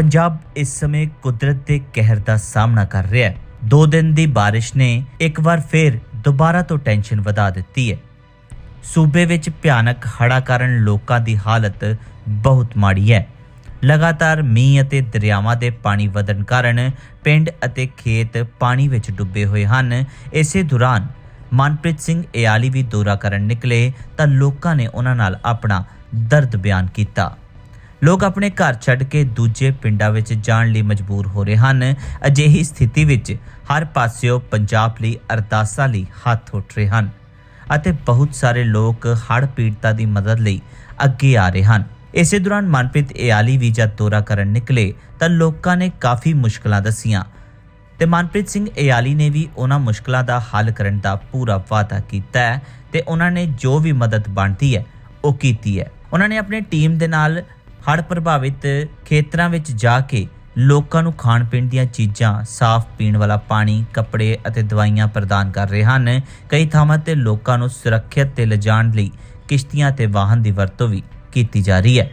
ਪੰਜਾਬ ਇਸ ਸਮੇਂ ਕੁਦਰਤ ਦੇ ਕਹਿਰ ਦਾ ਸਾਹਮਣਾ ਕਰ ਰਿਹਾ ਹੈ। ਦੋ ਦਿਨ ਦੀ ਬਾਰਿਸ਼ ਨੇ ਇੱਕ ਵਾਰ ਫੇਰ ਦੁਬਾਰਾ ਤੋਂ ਟੈਨਸ਼ਨ ਵਧਾ ਦਿੱਤੀ ਹੈ। ਸੂਬੇ ਵਿੱਚ ਭਿਆਨਕ ਹੜ੍ਹਾਂ ਕਾਰਨ ਲੋਕਾਂ ਦੀ ਹਾਲਤ ਬਹੁਤ ਮਾੜੀ ਹੈ। ਲਗਾਤਾਰ ਮੀਂਹ ਅਤੇ ਦਰਿਆਵਾਂ ਦੇ ਪਾਣੀ ਵਧਣ ਕਾਰਨ ਪਿੰਡ ਅਤੇ ਖੇਤ ਪਾਣੀ ਵਿੱਚ ਡੁੱਬੇ ਹੋਏ ਹਨ। ਇਸੇ ਦੌਰਾਨ ਮਨਪ੍ਰੀਤ ਸਿੰਘ ਇਆਲੀ ਵੀ ਦੌਰਾ ਕਰਨ ਨਿਕਲੇ ਤਾਂ ਲੋਕਾਂ ਨੇ ਉਹਨਾਂ ਨਾਲ ਆਪਣਾ ਦਰਦ ਬਿਆਨ ਕੀਤਾ। ਲੋਕ ਆਪਣੇ ਘਰ ਛੱਡ ਕੇ ਦੂਜੇ ਪਿੰਡਾਂ ਵਿੱਚ ਜਾਣ ਲਈ ਮਜਬੂਰ ਹੋ ਰਹੇ ਹਨ। ਅਜਿਹੀ ਸਥਿਤੀ ਵਿੱਚ ਹਰ ਪਾਸਿਓਂ ਪੰਜਾਬ ਲਈ ਅਰਦਾਸਾਂ ਲਈ ਹੱਥ ਉੱਠ ਰਹੇ ਹਨ ਅਤੇ ਬਹੁਤ ਸਾਰੇ ਲੋਕ ਹੜ੍ਹ ਪੀੜਤਾਂ ਦੀ ਮਦਦ ਲਈ ਅੱਗੇ ਆ ਰਹੇ ਹਨ। ਇਸੇ ਦੌਰਾਨ ਮਨਪ੍ਰੀਤ ਇਆਲੀ ਵੀ ਜਦ ਦੌਰਾ ਕਰਨ ਨਿਕਲੇ ਤਾਂ ਲੋਕਾਂ ਨੇ ਕਾਫੀ ਮੁਸ਼ਕਲਾਂ ਦੱਸੀਆਂ ਤੇ ਮਨਪ੍ਰੀਤ ਸਿੰਘ ਇਆਲੀ ਨੇ ਵੀ ਉਹਨਾਂ ਮੁਸ਼ਕਲਾਂ ਦਾ ਹੱਲ ਕਰਨ ਦਾ ਪੂਰਾ ਵਾਅਦਾ ਕੀਤਾ ਹੈ ਤੇ ਉਹਨਾਂ ਨੇ ਜੋ ਵੀ ਮਦਦ ਬਣਦੀ ਹੈ ਉਹ ਕੀਤੀ ਹੈ। ਉਹਨਾਂ ਨੇ ਆਪਣੀ ਟੀਮ ਦੇ ਨਾਲ ਹੜ੍ਹ ਪ੍ਰਭਾਵਿਤ ਖੇਤਰਾਂ ਵਿੱਚ ਜਾ ਕੇ ਲੋਕਾਂ ਨੂੰ ਖਾਣ ਪੀਣ ਦੀਆਂ ਚੀਜ਼ਾਂ ਸਾਫ਼ ਪੀਣ ਵਾਲਾ ਪਾਣੀ, ਕੱਪੜੇ ਅਤੇ ਦਵਾਈਆਂ ਪ੍ਰਦਾਨ ਕਰ ਰਹੇ ਹਨ। ਕਈ ਥਾਵਾਂ ਤੇ ਲੋਕਾਂ ਨੂੰ ਸੁਰੱਖਿਅਤ ਤੇ ਲਿਜਾਣ ਲਈ ਕਿਸ਼ਤੀਆਂ ਤੇ ਵਾਹਨ ਦੀ ਵਰਤੋਂ ਵੀ ਕੀਤੀ ਜਾ ਰਹੀ ਹੈ।